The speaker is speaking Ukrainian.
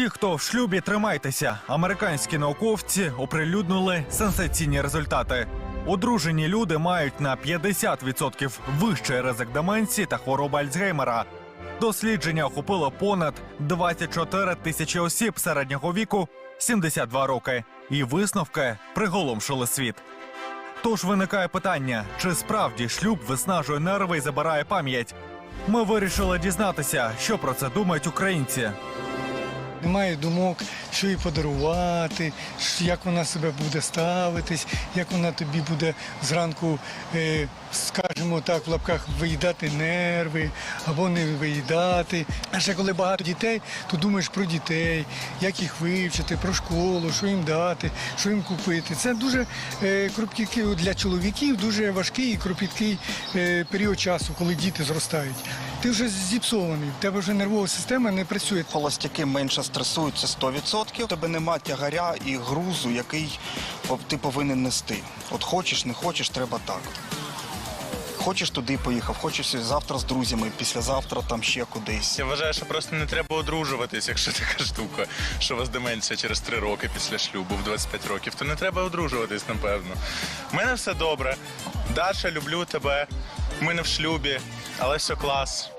Ті, хто в шлюбі, тримайтеся. Американські науковці оприлюднили сенсаційні результати. Одружені люди мають на 50% вищий ризик деменції та хвороби Альцгеймера. Дослідження охопило понад 24 тисячі осіб середнього віку 72 роки, і висновки приголомшили світ. Тож виникає питання: чи справді шлюб виснажує нерви і забирає пам'ять? Ми вирішили дізнатися, що про це думають українці. Немає думок, що їй подарувати, як вона себе буде ставитись, як вона тобі буде зранку, е, скажімо так, в лапках виїдати нерви або не виїдати. А ще коли багато дітей, то думаєш про дітей, як їх вивчити, про школу, що їм дати, що їм купити. Це дуже е, кропіткий для чоловіків, дуже важкий і кропіткий е, період часу, коли діти зростають. Ти вже зіпсований, в тебе вже нервова система не працює. Холостяки менше стресують, це 100%. У тебе нема тягаря і грузу, який ти повинен нести. От хочеш, не хочеш, треба так. Хочеш туди поїхав, хочеш завтра з друзями, післязавтра там ще кудись. Я вважаю, що просто не треба одружуватись, якщо така штука, що у вас деменція через 3 роки після шлюбу в 25 років, то не треба одружуватись, напевно. У мене все добре. Даша, люблю тебе. Ми не в шлюбі, але все клас.